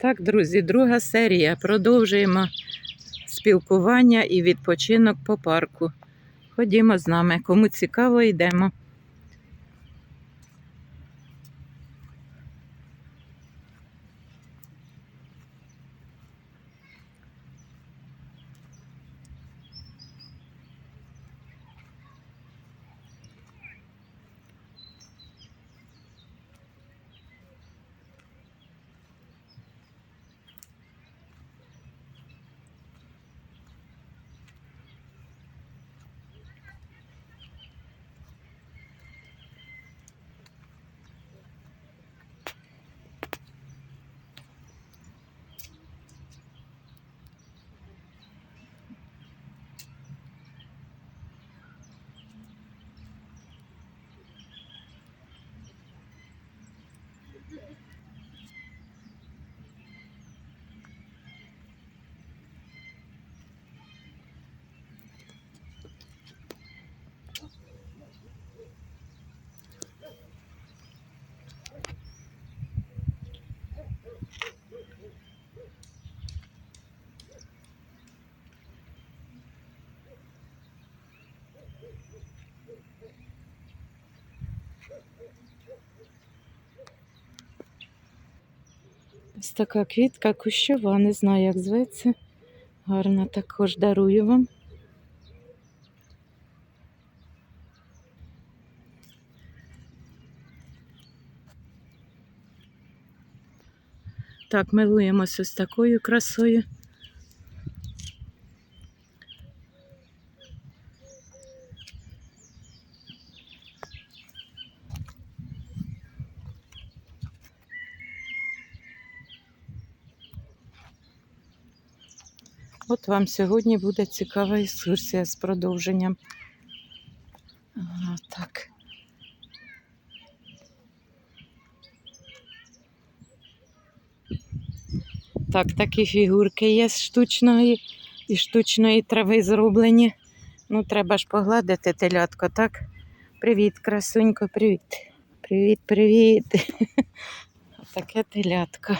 Так, друзі, друга серія. Продовжуємо спілкування і відпочинок по парку. Ходімо з нами. Кому цікаво, йдемо. Ось така квітка кущова, не знаю, як зветься. Гарна також дарую вам. Так, милуємося ось такою красою. От вам сьогодні буде цікава екскурсія з продовженням. Так. Так, такі фігурки є з штучної і штучної трави зроблені. Ну, треба ж погладити телятко, так? Привіт, красунько, привіт. Привіт, привіт. Таке телятко.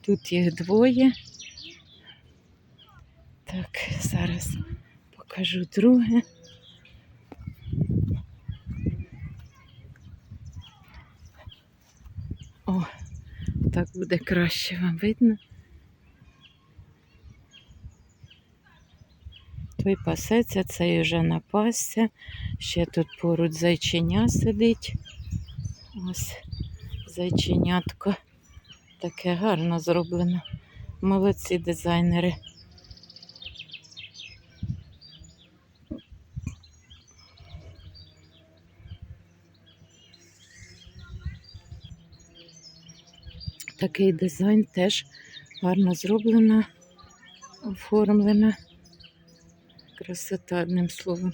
Тут їх двоє. Так, зараз покажу друге. О, так буде краще вам видно. Той пасеться, цей вже напасся. Ще тут поруч зайчиня сидить. Ось зайченятко. Таке гарно зроблено. Молодці дизайнери. Такий дизайн теж гарно зроблено, оформлено. Красота, одним словом.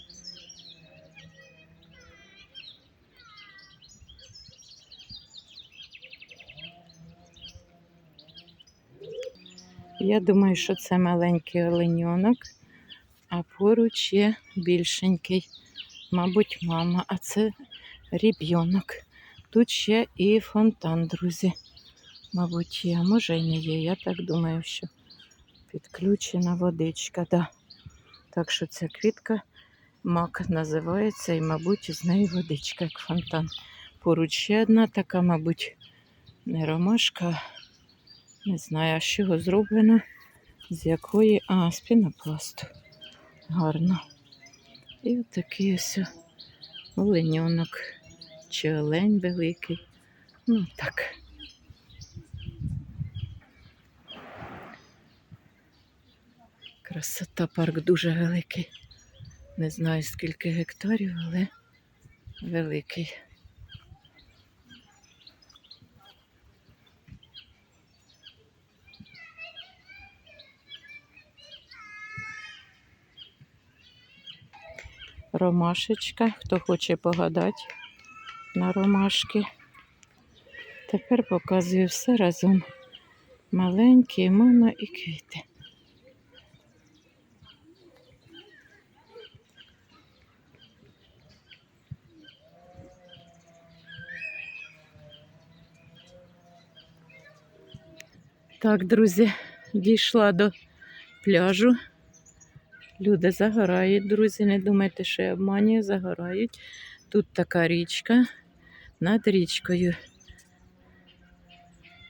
Я думаю, що це маленький оленьонок, а поруч є більшенький, мабуть, мама, а це ріб'йонок. Тут ще і фонтан, друзі. Мабуть, є, а може і не є. Я так думаю, що підключена водичка. Да. Так що ця квітка мак називається і, мабуть, з неї водичка, як фонтан. Поруч ще одна така, мабуть, не ромашка. Не знаю, а з чого зроблена, з якої. А, з пінопласту. Гарно. І отакий ось оленьонок. Чи олень великий. Ну так. Красота, парк дуже великий. Не знаю скільки гектарів, але великий. Ромашечка, хто хоче погадати на ромашки. Тепер показую все разом. Маленькі, мама і квіти. Так, друзі, дійшла до пляжу. Люди загорають, друзі, не думайте, що я обманюю, загорають. Тут така річка над річкою.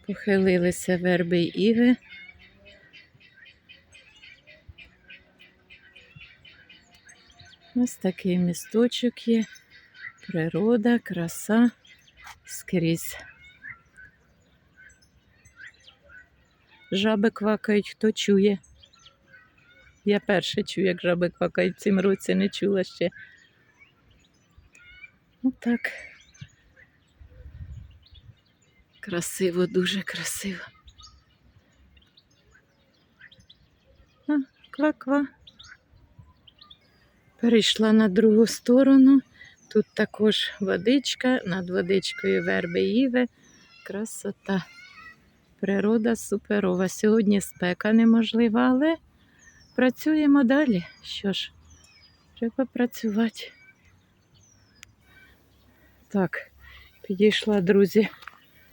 Похилилися верби й іви. Ось такий місточок є. Природа, краса скрізь. Жаби квакають, хто чує. Я перше чую, як жаби квакають в цім році, не чула ще. Ну так. Красиво, дуже красиво. Ква-ква. Перейшла на другу сторону. Тут також водичка, над водичкою верби іви. Красота. Природа суперова. Сьогодні спека неможлива, але працюємо далі. Що ж, треба працювати. Так, підійшла, друзі,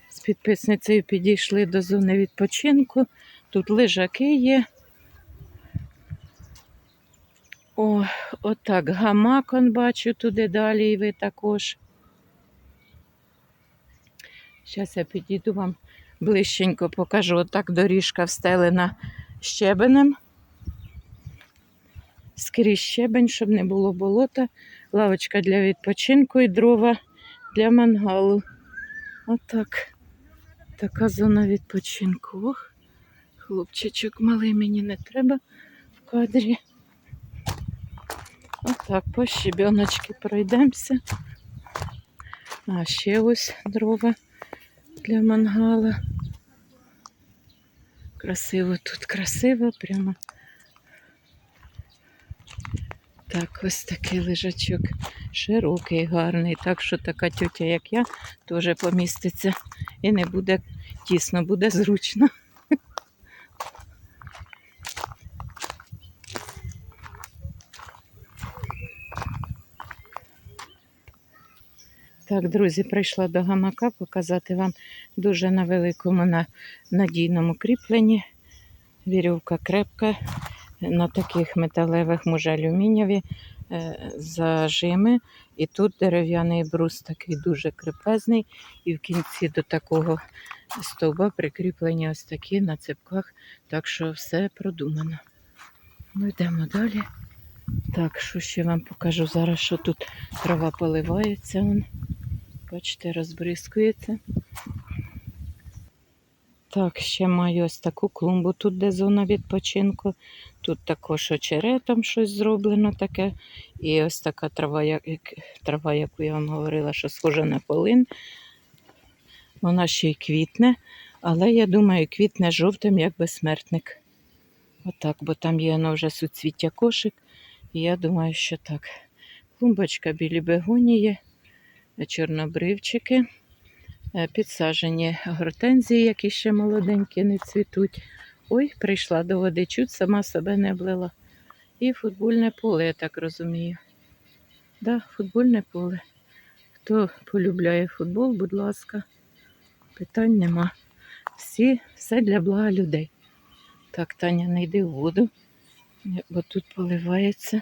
з підписницею підійшли до зони відпочинку. Тут лежаки є. О, отак, гамак он бачу туди далі, і ви також. Зараз я підійду вам ближченько покажу. Отак доріжка встелена щебенем. Скрізь щебень, щоб не було болота. Лавочка для відпочинку і дрова для мангалу. Отак. Така зона відпочинку. Ох, хлопчичок малий мені не треба в кадрі. Отак, по щебіночки пройдемося. А ще ось дрова для мангала. Красиво тут, красиво, прямо. Так, ось такий лежачок. Широкий, гарний. Так що така тютя, як я, теж поміститься і не буде тісно, буде зручно. Так, друзі, прийшла до гамака показати вам дуже на великому на надійному кріпленні. Вірьовка крепка, на таких металевих, може алюмінієві е, зажими. І тут дерев'яний брус такий дуже крепезний. І в кінці до такого стовба прикріплені ось такі на цепках. Так що все продумано. Ну, йдемо далі. Так, що ще вам покажу зараз, що тут трава поливається. Вон. Бачите, розбризкується. Так, ще маю ось таку клумбу, тут де зона відпочинку. Тут також очеретом щось зроблено таке. І ось така трава, як, трава, яку я вам говорила, що схожа на полин. Вона ще й квітне, але я думаю, квітне жовтим, як безсмертник. Отак, бо там є воно вже суцвіття кошик. І я думаю, що так. Клумбочка білі бегонії, чорнобривчики. Е, підсаджені гортензії, які ще молоденькі, не цвітуть. Ой, прийшла до води, чуть сама себе не облила. І футбольне поле, я так розумію. Да, футбольне поле. Хто полюбляє футбол, будь ласка, питань нема. Всі, все для блага людей. Так, Таня, не йди в воду, бо тут поливається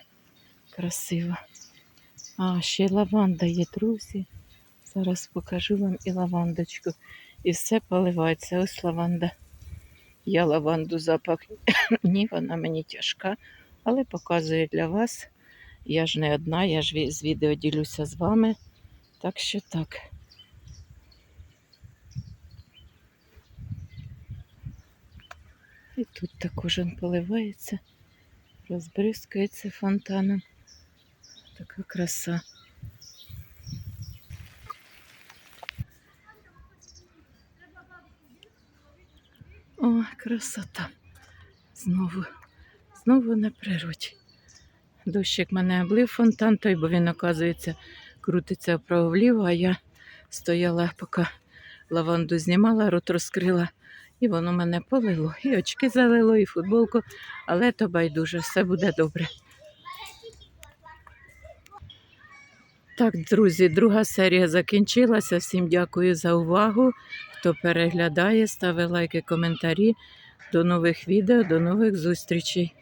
красиво. А, ще й лаванда є, друзі. Зараз покажу вам і лавандочку. І все поливається. Ось лаванда. Я лаванду запах. Ні, вона мені тяжка, але показую для вас. Я ж не одна, я ж з відео ділюся з вами. Так що так. І тут також він поливається, розбризкається фонтаном. Така краса. О, красота. Знову, знову на природі. Дощик мене облив фонтан, той, бо він, оказується, крутиться вправо-вліво, а я стояла, поки лаванду знімала, рот розкрила, і воно мене полило. І очки залило, і футболку, але то байдуже, все буде добре. Так, друзі, друга серія закінчилася. Всім дякую за увагу. хто переглядає, ставить лайки, коментарі. До нових відео, до нових зустрічей.